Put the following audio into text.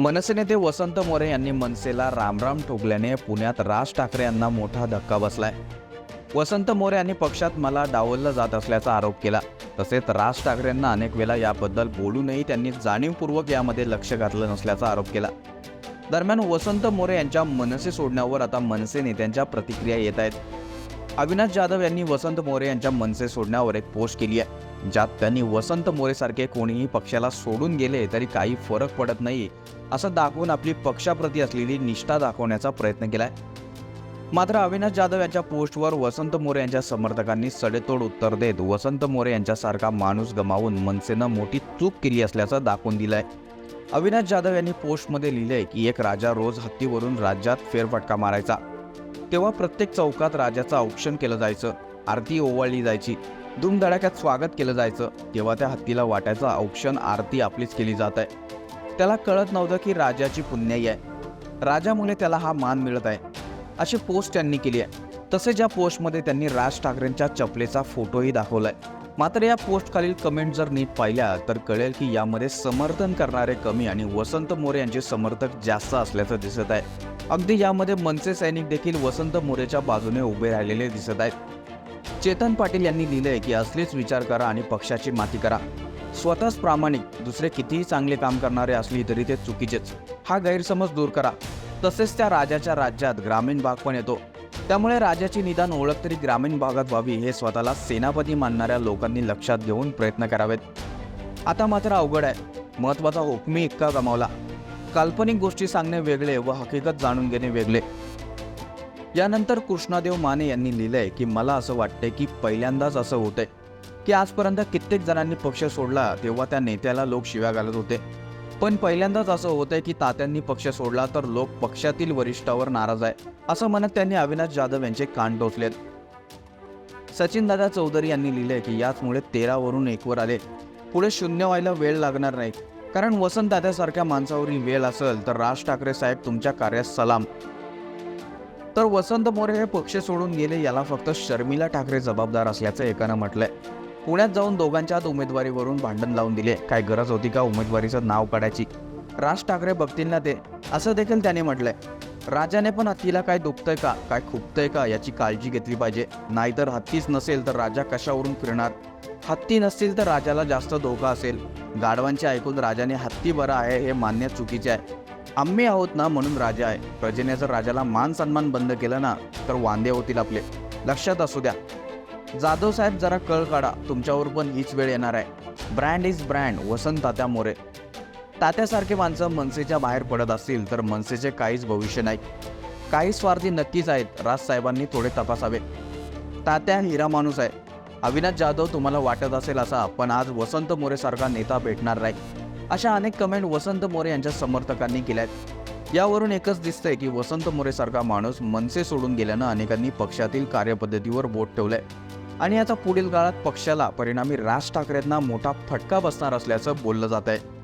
मनसे नेते वसंत मोरे यांनी मनसेला रामराम ठोकल्याने पुण्यात राज ठाकरे यांना मोठा धक्का बसलाय. वसंत मोरे यांनी पक्षात मला डावललं जात असल्याचा आरोप केला. तसेच राज ठाकरेंना अनेक वेळा याबद्दल बोलूनही त्यांनी जाणीवपूर्वक यामध्ये लक्ष घातलं नसल्याचा आरोप केला. दरम्यान वसंत मोरे यांच्या मनसे सोडण्यावर आता मनसे नेत्यांच्या प्रतिक्रिया येत आहेत. अविनाश जाधव यांनी वसंत मोरे यांच्या मनसे सोडण्यावर एक पोस्ट केली आहे. ज्यात त्यांनी वसंत मोरेसारखे कोणीही पक्षाला सोडून गेले तरी काही फरक पडत नाही असं दाखवून आपली पक्षाप्रती असलेली निष्ठा दाखवण्याचा प्रयत्न केलाय. मात्र अविनाश जाधव यांच्या पोस्टवर वसंत मोरे यांच्या समर्थकांनी सडेतोड उत्तर देत वसंत मोरे यांच्यासारखा माणूस गमावून मनसेनं मोठी चूक केली असल्याचं दाखवून दिलंय. अविनाश जाधव यांनी पोस्टमध्ये लिहिलंय की एक राजा रोज हत्तीवरून राज्यात फेरफटका मारायचा. तेव्हा प्रत्येक चौकात राजाचं औक्षण केलं जायचं. आरती ओवाळली जायची. धूमधडाक्यात स्वागत केलं जायचं. तेव्हा त्या हत्तीला वाटायचं औक्षण आरती आपलीच केली जात आहे. त्याला कळत नव्हतं की राजाची पुण्याई आहे. राजामुळे त्याला हा मान मिळत आहे. अशी पोस्ट त्यांनी केली आहे. तसेच या पोस्टमध्ये त्यांनी राज ठाकरेंच्या चपलेचा फोटोही दाखवलाय. मात्र या पोस्टखालील कमेंट जर नीट पाहिल्या तर कळेल की यामध्ये समर्थन करणारे कमी आणि वसंत मोरे यांचे समर्थक जास्त असल्याचं दिसत आहे. अगदी यामध्ये मनसे सैनिक देखील वसंत मोरेच्या बाजूने उभे राहिलेले दिसत आहेत. चेतन पाटील यांनी लिहिलंय की असलेच विचार करा आणि पक्षाची माती करा. स्वतःच प्रामाणिक दुसरे कितीही चांगले काम करणारे असली तरी ते चुकीचेच. हा गैरसमज दूर करा. तसेच त्या राजाच्या राज्यात ग्रामीण भाग पण येतो. त्यामुळे राजाची निदान ओळख तरी ग्रामीण भागात व्हावी हे स्वतःला सेनापती मानणाऱ्या लोकांनी लक्षात घेऊन प्रयत्न करावेत. आता मात्र अवघड आहे. महत्त्वाचा हुकमी इतका गमावला. काल्पनिक गोष्टी सांगणे वेगळे व हकीकत जाणून घेणे वेगळे. यानंतर कृष्णादेव माने यांनी लिहिलंय की मला असं वाटतंय की पहिल्यांदाच असं होतंय की आजपर्यंत कित्येक जणांनी पक्ष सोडला तेव्हा त्या नेत्याला लोक शिव्या घालत होते. पण पहिल्यांदाच असं होतंय की तात्यांनी पक्ष सोडला तर लोक पक्षातील वरिष्ठावर नाराज आहे असं म्हणत त्यांनी अविनाश जाधव यांचे कान टोचलेत. सचिन दादा चौधरी यांनी लिहिले की याचमुळे तेरावरून एकवर आले. पुढे शून्य व्हायला वेळ लागणार नाही. कारण वसंत दादासारख्या वेळ असेल तर राज ठाकरे साहेब तुमच्या कार्यास सलाम. तर वसंत मोरे हे पक्ष सोडून गेले याला फक्त शर्मिला ठाकरे जबाबदार असल्याचं एकानं म्हटलंय. पुण्यात जाऊन दोघांच्या उमेदवारीवरून भांडण लावून दिले. काय गरज होती का उमेदवारीचं नाव काढायची? राज ठाकरे बघतील ना ते असं देखील त्याने म्हटलंय. राजाने पण हत्तीला काय दुखतंय का काय खुपतंय का याची काळजी घेतली पाहिजे. नाहीतर हत्तीच नसेल तर राजा कशावरून फिरणार? हत्ती नसतील तर राजाला जास्त धोका असेल. गाढवांचे ऐकून राजाने हत्ती बरा आहे हे मान्य चुकीचे आहे. आम्ही आहोत ना म्हणून राजा आहे. प्रजेने जर राजाला मान सन्मान बंद केलं ना तर वांदे होतील आपले. लक्षात असू द्या. जाधव साहेब जरा कळ काढा तुमच्यावर पण हीच वेळ येणार आहे. Brand is brand Vasant Tatya More. तात्यासारखे माणसं मनसेच्या बाहेर पडत असतील तर मनसेचे काहीच भविष्य नाही. काही स्वार्थी नक्कीच आहेत राजसाहेबांनी थोडे तपासावे. तात्या हिरा माणूस आहे. अविनाश जाधव तुम्हाला वाटत असेल असा पण आज वसंत मोरेसारखा नेता भेटणार नाही. अशा अनेक कमेंट वसंत मोरे यांच्या समर्थकांनी केल्यात. यावरून एकच दिसतंय की वसंत मोरेसारखा माणूस मनसे सोडून गेल्यानं अनेकांनी पक्षातील कार्यपद्धतीवर बोट ठेवलंय. आणि आता पुढील काळात पक्षाला परिणामी राज ठाकरेंना मोठा फटका बसणार असल्याचं बोललं जात आहे